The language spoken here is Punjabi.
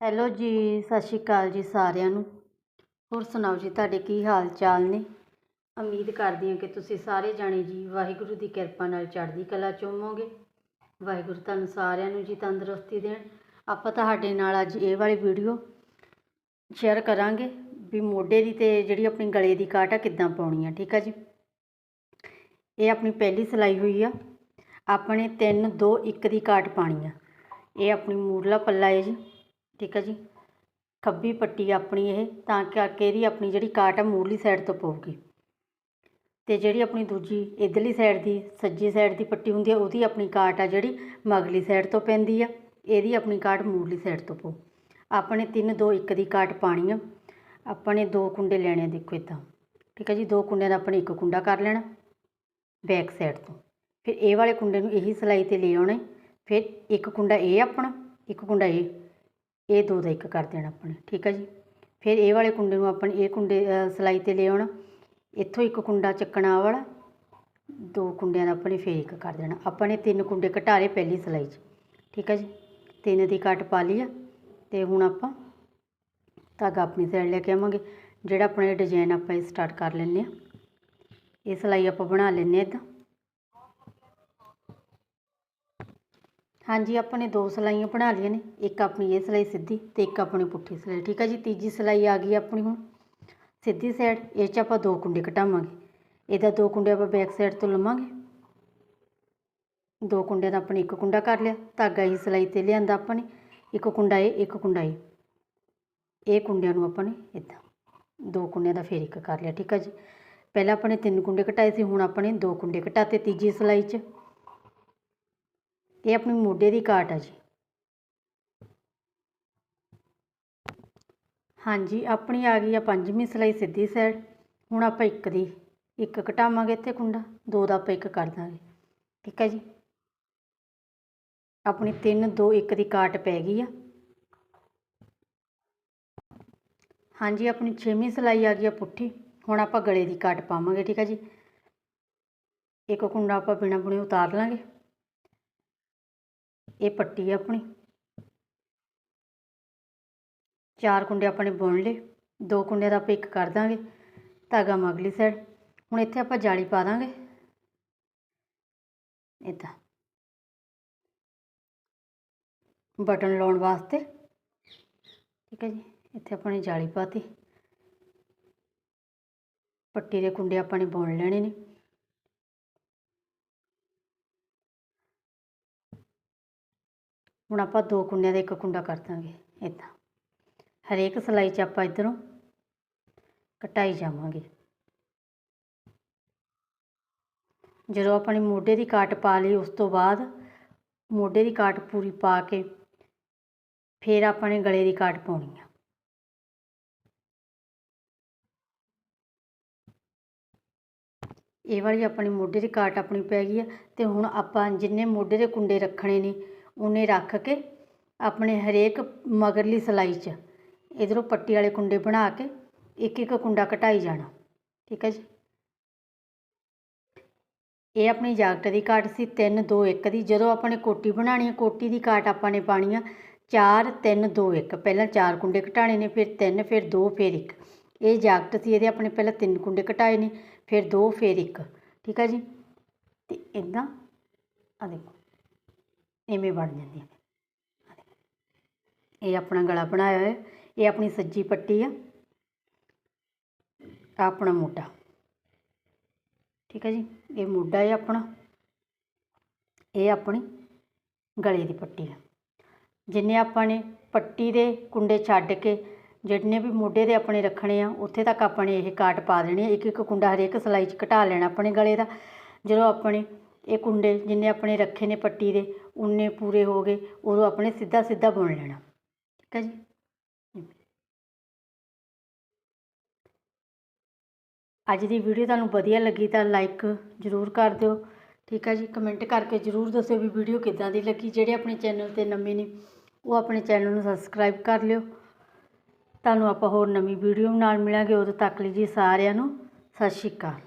ਹੈਲੋ ਜੀ, ਸਤਿ ਸ਼੍ਰੀ ਅਕਾਲ ਜੀ ਸਾਰਿਆਂ ਨੂੰ। ਹੋਰ ਸੁਣਾਓ ਜੀ, ਤੁਹਾਡੇ ਕੀ ਹਾਲ ਚਾਲ ਨੇ? ਉਮੀਦ ਕਰਦੀ ਹਾਂ ਕਿ ਤੁਸੀਂ ਸਾਰੇ ਜਾਣੇ ਜੀ ਵਾਹਿਗੁਰੂ ਦੀ ਕਿਰਪਾ ਨਾਲ ਚੜ੍ਹਦੀ ਕਲਾ ਚ ਵਾਹਿਗੁਰੂ ਤੁਹਾਨੂੰ ਸਾਰਿਆਂ ਨੂੰ ਜੀ ਤੰਦਰੁਸਤੀ ਦੇਣ। ਆਪਾਂ ਤੁਹਾਡੇ ਨਾਲ ਅੱਜ ਇਹ ਵਾਲੀ ਵੀਡੀਓ ਸ਼ੇਅਰ ਕਰਾਂਗੇ ਵੀ ਮੋਢੇ ਦੀ ਤੇ ਜਿਹੜੀ ਆਪਣੀ ਗਲੇ ਦੀ ਕਾਟ ਆ ਕਿੱਦਾਂ ਪਾਉਣੀ ਆ, ਠੀਕ ਆ ਜੀ? ਇਹ ਆਪਣੀ ਪਹਿਲੀ ਸਿਲਾਈ ਹੋਈ ਆ। ਆਪਣੇ 3 2 1 ਦੀ ਕਾਟ ਪਾਣੀ ਆ। ਇਹ ਆਪਣੀ ਮੂਰਲਾ ਪੱਲਾ ਹੈ ਜੀ। ਠੀਕ ਹੈ ਜੀ। ਖੱਬੀ ਪੱਟੀ ਆਪਣੀ ਇਹ, ਤਾਂ ਕਰਕੇ ਇਹਦੀ ਆਪਣੀ ਜਿਹੜੀ ਕਾਟ ਆ ਮੂਰਲੀ ਸਾਈਡ ਤੋਂ ਪਊਗੀ। ਤੇ ਜਿਹੜੀ ਆਪਣੀ ਦੂਜੀ ਇਧਰਲੀ ਸਾਈਡ ਦੀ, ਸੱਜੀ ਸਾਈਡ ਦੀ ਪੱਟੀ ਹੁੰਦੀ ਆ, ਉਹਦੀ ਆਪਣੀ ਕਾਟ ਆ ਜਿਹੜੀ ਮਗਲੀ ਸਾਈਡ ਤੋਂ ਪੈਂਦੀ ਆ। ਇਹਦੀ ਆਪਣੀ ਕਾਟ ਮੂਰਲੀ ਸਾਈਡ ਤੋਂ ਪਊ। ਆਪਣੇ 3 2 1 ਦੀ ਕਾਟ ਪਾਣੀ ਆ। ਆਪਣੇ ਦੋ ਕੁੰਡੇ ਲੈਣੇ ਆ, ਦੇਖੋ ਇਦਾਂ। ਠੀਕ ਹੈ ਜੀ, ਦੋ ਕੁੰਡਿਆਂ ਦਾ ਆਪਣੇ ਇੱਕ ਕੁੰਡਾ ਕਰ ਲੈਣਾ ਬੈਕ ਸਾਈਡ ਤੋਂ। ਫਿਰ ਇਹ ਵਾਲੇ ਕੁੰਡੇ ਨੂੰ ਇਹੀ ਸਿਲਾਈ ਤੇ ਲੈ ਆਉਣੇ। ਫਿਰ ਇੱਕ ਕੁੰਡਾ ਇਹ ਆਪਣਾ, ਇੱਕ ਕੁੰਡਾ ਇਹ। ਇਹ ਦੋ ਦਾ ਇੱਕ ਕਰ ਦੇਣਾ ਆਪਣੇ ਠੀਕ ਹੈ ਜੀ? ਫਿਰ ਇਹ ਵਾਲੇ ਕੁੰਡੇ ਨੂੰ ਆਪਾਂ ਇਹ ਕੁੰਡੇ ਅ, ਸਿਲਾਈ ਤੇ ਲੈ ਆਉਣਾ ਇੱਥੋਂ ਇੱਕ ਕੁੰਡਾ ਚੱਕਣਾ ਵਾਲਾ ਦੋ ਕੁੰਡਿਆਂ ਦਾ ਆਪਣੇ ਫੇਰ ਇੱਕ ਕਰ ਦੇਣਾ। ਆਪਾਂ ਨੇ ਤਿੰਨ ਕੁੰਡੇ ਘਟਾਰੇ ਪਹਿਲੀ ਸਿਲਾਈ 'ਚ ਠੀਕ ਹੈ ਜੀ? ਤਿੰਨ ਦੀ ਕੱਟ ਪਾ ਲਈ ਆ ਤੇ ਹੁਣ ਆਪਾਂ ਧਾਗਾ ਆਪਣੀ ਸਾਈਡ ਲੈ ਕੇ ਆਵਾਂਗੇ। ਜਿਹੜਾ ਆਪਣੇ ਡਿਜ਼ਾਈਨ ਆਪਾਂ ਇਹ ਸਟਾਰਟ ਕਰ ਲੈਂਦੇ ਆ। ਇਹ ਸਿਲਾਈ ਆਪਾਂ ਬਣਾ ਲੈਂਦੇ ਆ ਇਦਾਂ। ਹਾਂਜੀ, ਆਪਾਂ ਨੇ ਦੋ ਸਿਲਾਈਆਂ ਬਣਾ ਲਈਆਂ ਨੇ। ਇੱਕ ਆਪਣੀ ਇਹ ਸਿਲਾਈ ਸਿੱਧੀ ਤੇ ਇੱਕ ਆਪਣੀ ਪੁੱਠੀ ਸਿਲਾਈ। ਠੀਕ ਹੈ ਜੀ, ਤੀਜੀ ਸਿਲਾਈ ਆ ਗਈ ਆਪਣੀ ਹੁਣ। ਸਿੱਧੀ ਸਾਈਡ ਇਹ 'ਚ ਆਪਾਂ ਦੋ ਕੁੰਡੇ ਘਟਾਵਾਂਗੇ ਇਹਦਾ ਦੋ ਕੁੰਡੇ ਆਪਾਂ ਬੈਕ ਸਾਈਡ ਤੋਂ ਲਵਾਂਗੇ। ਦੋ ਕੁੰਡਿਆਂ ਦਾ ਆਪਾਂ ਨੇ ਇੱਕ ਕੁੰਡਾ ਕਰ ਲਿਆ। ਧਾਗਾ ਹੀ ਸਿਲਾਈ ਤੇ ਲਿਆਂਦਾ ਆਪਾਂ ਨੇ। ਇੱਕ ਕੁੰਡਾ ਇਹ, ਇੱਕ ਕੁੰਡਾ ਇਹ। ਇਹ ਕੁੰਡਿਆਂ ਨੂੰ ਆਪਾਂ ਨੇ ਇਦਾਂ ਦੋ ਕੁੰਡਿਆਂ ਦਾ ਫੇਰ ਇੱਕ ਕਰ ਲਿਆ। ਠੀਕ ਹੈ ਜੀ। ਪਹਿਲਾਂ ਆਪਾਂ ਨੇ ਤਿੰਨ ਕੁੰਡੇ ਘਟਾਏ ਸੀ, ਹੁਣ ਆਪਾਂ ਨੇ ਦੋ ਕੁੰਡੇ ਘਟਾਤੇ ਤੀਜੀ ਸਿਲਾਈ 'ਚ। ਇਹ ਆਪਣੀ ਮੋਢੇ ਦੀ ਕਾਟ ਆ ਜੀ। ਹਾਂਜੀ, ਆਪਣੀ ਆ ਗਈ ਆ ਪੰਜਵੀਂ ਸਿਲਾਈ ਸਿੱਧੀ ਸਾਈਡ ਹੁਣ ਆਪਾਂ ਇੱਕ ਦੀ, ਇੱਕ ਘਟਾਵਾਂਗੇ ਇੱਥੇ ਕੁੰਡਾ ਦੋ ਦਾ ਆਪਾਂ ਇੱਕ ਕਰ ਦਾਂਗੇ। ਠੀਕ ਹੈ ਜੀ? ਆਪਣੀ 3 2 1 ਦੀ ਕਾਟ ਪੈ ਗਈ ਆ। ਹਾਂਜੀ, ਆਪਣੀ 6ਵੀਂ ਸਿਲਾਈ ਆ ਗਈ ਆ ਪੁੱਠੀ। ਹੁਣ ਆਪਾਂ ਗਲੇ ਦੀ ਕਾਟ ਪਾਵਾਂਗੇ, ਠੀਕ ਹੈ ਜੀ? ਇੱਕ ਕੁੰਡਾ ਆਪਾਂ ਬਿਨਾਂ ਬੁਣੇ ਉਤਾਰ ਲਾਂਗੇ। ਇਹ ਪੱਟੀ ਆ ਆਪਣੀ। ਚਾਰ ਕੁੰਡੇ ਆਪਾਂ ਨੇ ਬੁਣ ਲਏ। ਦੋ ਕੁੰਡੇ ਦਾ ਆਪਾਂ ਇੱਕ ਕਰ ਦਾਂਗੇ। ਧਾਗਾ ਮਗਲੀ ਸਾਈਡ ਹੁਣ ਇੱਥੇ ਆਪਾਂ ਜਾਲੀ ਪਾ ਦਾਂਗੇ। ਇਦਾਂ ਬਟਨ ਲਾਉਣ ਵਾਸਤੇ। ਠੀਕ ਹੈ ਜੀ। ਇੱਥੇ ਆਪਾਂ ਨੇ ਜਾਲੀ ਪਾਤੀ। ਪੱਟੀ ਦੇ ਕੁੰਡੇ ਆਪਾਂ ਨੇ ਬੁਣ ਲੈਣੇ ਨੇ। ਹੁਣ ਆਪਾਂ ਦੋ ਕੁੰਡਿਆਂ ਦਾ ਇੱਕ ਕੁੰਡਾ ਕਰ ਦਾਂਗੇ ਇਦਾਂ ਹਰੇਕ ਸਿਲਾਈ 'ਚ ਆਪਾਂ ਇਧਰੋਂ ਕਟਾਈ ਜਾਵਾਂਗੇ। ਜਦੋਂ ਆਪਣੇ ਮੋਢੇ ਦੀ ਕਾਟ ਪਾ ਲਈ, ਉਸ ਤੋਂ ਬਾਅਦ ਮੋਢੇ ਦੀ ਕਾਟ ਪੂਰੀ ਪਾ ਕੇ ਫਿਰ ਆਪਣੇ ਗਲੇ ਦੀ ਕਾਟ ਪਾਉਣੀ ਆ। ਇਹ ਵਾਲੀ ਆਪਣੀ ਮੋਢੇ ਦੀ ਕਾਟ ਆਪਣੀ ਪੈ ਗਈ ਆ ਤੇ ਹੁਣ ਆਪਾਂ ਜਿੰਨੇ ਮੋਢੇ ਦੇ ਕੁੰਡੇ ਰੱਖਣੇ ਨੇ ਉਹਨੇ ਰੱਖ ਕੇ ਆਪਣੇ ਹਰੇਕ ਮਗਰਲੀ ਸਿਲਾਈ 'ਚ ਇਧਰੋਂ ਪੱਟੀ ਵਾਲੇ ਕੁੰਡੇ ਬਣਾ ਕੇ ਇੱਕ ਇੱਕ ਕੁੰਡਾ ਘਟਾਈ ਜਾਣਾ, ਠੀਕ ਹੈ ਜੀ। ਇਹ ਆਪਣੀ ਜਾਕਟ ਦੀ ਕਾਟ ਸੀ 3 2 1 ਦੀ। ਜਦੋਂ ਆਪਾਂ ਨੇ ਕੋਟੀ ਬਣਾਣੀ ਹੈ, ਕੋਟੀ ਦੀ ਕਾਟ ਆਪਾਂ ਨੇ ਪਾਣੀ ਆ 4 3 2 1 ਪਹਿਲਾਂ ਚਾਰ ਕੁੰਡੇ ਘਟਾਣੇ ਨੇ, ਫਿਰ 3 ਫਿਰ 2 ਫਿਰ 1 ਇਹ ਜਾਗਟ ਸੀ, ਇਹਦੇ ਆਪਣੇ ਪਹਿਲਾਂ ਤਿੰਨ ਕੁੰਡੇ ਘਟਾਏ ਨੇ, ਫਿਰ 2 ਫਿਰ 1 ਠੀਕ ਹੈ ਜੀ। ਤੇ ਇਦਾਂ ਆ ਦੇਖੋ। ਇਵੇਂ ਬਣ ਜਾਂਦੀਆਂ ਨੇ ਇਹ ਆਪਣਾ ਗਲਾ ਬਣਾਇਆ ਹੋਇਆ, ਇਹ ਆਪਣੀ ਸੱਜੀ ਪੱਟੀ ਆ ਆਪਣਾ ਮੋਢਾ। ਠੀਕ ਹੈ ਜੀ, ਇਹ ਮੋਢਾ ਹੈ ਆਪਣਾ, ਇਹ ਆਪਣੀ ਗਲੇ ਦੀ ਪੱਟੀ ਆ। ਜਿੰਨੇ ਆਪਾਂ ਨੇ ਪੱਟੀ ਦੇ ਕੁੰਡੇ ਛੱਡ ਕੇ ਜਿੰਨੇ ਵੀ ਮੋਢੇ ਦੇ ਆਪਣੇ ਰੱਖਣੇ ਆ, ਉੱਥੇ ਤੱਕ ਆਪਾਂ ਨੇ ਇਹ ਕਾਟ ਪਾ ਦੇਣੀ ਹੈ ਇੱਕ ਇੱਕ ਕੁੰਡਾ ਹਰੇਕ ਸਿਲਾਈ 'ਚ ਘਟਾ ਲੈਣਾ ਆਪਣੇ ਗਲੇ ਦਾ। ਜਦੋਂ ਆਪਣੇ ਇਹ ਕੁੰਡੇ ਜਿੰਨੇ ਆਪਣੇ ਰੱਖੇ ਨੇ ਪੱਟੀ ਦੇ, ਉਨੇ ਪੂਰੇ ਹੋ ਗਏ, ਉਦੋਂ ਆਪਣੇ ਸਿੱਧਾ ਸਿੱਧਾ ਬੁਣ ਲੈਣਾ। ਠੀਕ ਹੈ ਜੀ? ਅੱਜ ਦੀ ਵੀਡੀਓ ਤੁਹਾਨੂੰ ਵਧੀਆ ਲੱਗੀ ਤਾਂ ਲਾਈਕ ਜ਼ਰੂਰ ਕਰ ਦਿਓ। ਠੀਕ ਹੈ ਜੀ? ਕਮੈਂਟ ਕਰਕੇ ਜ਼ਰੂਰ ਦੱਸਿਓ ਵੀ ਵੀਡੀਓ ਕਿੱਦਾਂ ਦੀ ਲੱਗੀ। ਜਿਹੜੇ ਆਪਣੇ ਚੈਨਲ ਤੇ ਨਵੇਂ ਨੇ, ਉਹ ਆਪਣੇ ਚੈਨਲ ਨੂੰ ਸਬਸਕ੍ਰਾਈਬ ਕਰ ਲਿਓ। ਤੁਹਾਨੂੰ ਆਪਾਂ ਹੋਰ ਨਵੀਂ ਵੀਡੀਓ ਨਾਲ ਮਿਲਾਂਗੇ। ਉਦੋਂ ਤੱਕ ਲਈ ਜੀ ਸਾਰਿਆਂ ਨੂੰ ਸਤਿ ਸ਼੍ਰੀ ਅਕਾਲ।